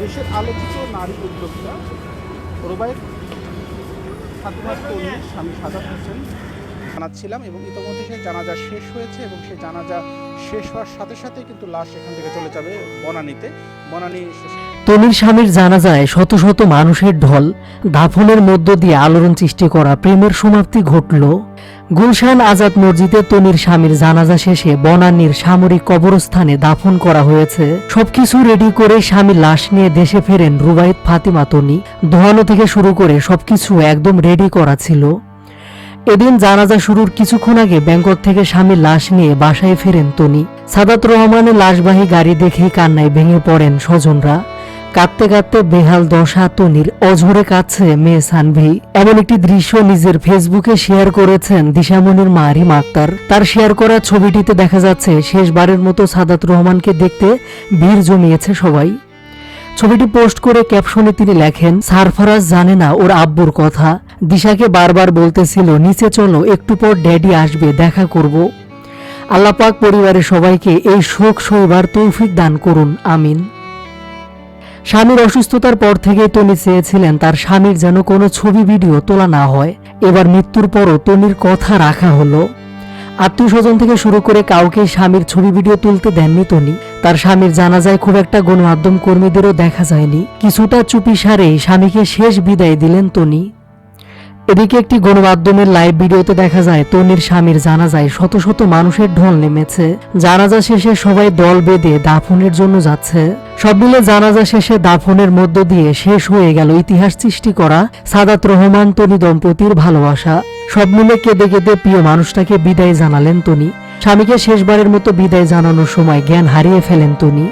দেশের আলোচিত নারী উদ্যোক্তা রোবায়েত ফাতেমা তরুণীর স্বামী সাদাত হোসেন জানাচ্ছিলাম এবং ইতিমধ্যে সে জানাজা শেষ হয়েছে এবং সে জানাজা শেষ হওয়ার সাথে সাথে কিন্তু লাশ এখান থেকে চলে যাবে বনানীতে। বনানী তনির স্বামীর জানাজায় শত শত মানুষের ঢল, দাফনের মধ্য দিয়ে আলোড়ন সৃষ্টি করা প্রেমের সমাপ্তি ঘটল। গুলশান আজাদ মসজিদে তনির স্বামীর জানাজা শেষে বনানীর সামরিক কবরস্থানে দাফন করা হয়েছে। সবকিছু রেডি করে স্বামীর লাশ নিয়ে দেশে ফেরেন রুবায়েত ফাতিমা তনি। ধোয়ানো থেকে শুরু করে সবকিছু একদম রেডি করা ছিল। এদিন জানাজা শুরুর কিছুক্ষণ আগে ব্যাংকক থেকে স্বামীর লাশ নিয়ে বাসায় ফেরেন তনি। সাদাত রহমানের লাশবাহী গাড়ি দেখেই কান্নায় ভেঙে পড়েন স্বজনরা। কাঁদতে কাঁদতে বেহাল দশা তনির অঝরে কাঁদছে মেয়ে সানভি। এমন একটি দৃশ্য নিজের ফেসবুকে শেয়ার করেছেন দিশামণির মা রিম আক্তার। তার শেয়ার করা ছবিটিতে দেখা যাচ্ছে, শেষবারের মতো সাদাত রহমানকে দেখতে ভিড় জমিয়েছে সবাই। ছবিটি পোস্ট করে ক্যাপশনে তিনি লেখেন, সারফারাজ জানে না ওর আব্বুর কথা। দিশাকে বারবার বলতেছিল, নিচে চলো, একটু পর ড্যাডি আসবে, দেখা করব। আল্লাপাক পরিবারের সবাইকে এই শোক সইবার তৌফিক দান করুন, আমিন। স্বামীর অসুস্থতার পর থেকে তনি চেয়েছিলেন তার স্বামীর যেন কোনো ছবি, ভিডিও তোলা না হয়। এবার মৃত্যুর পরও তনির কথা রাখা হলো। আত্মীয় স্বজন থেকে শুরু করে কাউকে স্বামীর ছবি, ভিডিও তুলতে দেননি তনি। তার স্বামীর জানাজায় খুব একটা গণমাধ্যম কর্মীদেরও দেখা যায়নি। কিছুটা চুপি সারে স্বামীকে শেষ বিদায় দিলেন তনি। এদিকে একটি গণমাধ্যমের লাইভ ভিডিওতে দেখা যায়, তনির স্বামীর জানাজায় শত শত মানুষের ঢল নেমেছে। জানাজা শেষে সবাই দল বেঁধে দাফনের জন্য যাচ্ছে। সব মিলে জানাজা শেষে দাফনের মধ্য দিয়ে শেষ হয়ে গেল ইতিহাস সৃষ্টি করা সাদাত রহমান তনি দম্পতির ভালোবাসা। সব মিলে কেঁদে কেঁদে প্রিয় মানুষটাকে বিদায় জানালেন তনি। স্বামীকে শেষবারের মতো বিদায় জানানোর সময় জ্ঞান হারিয়ে ফেলেন তনি।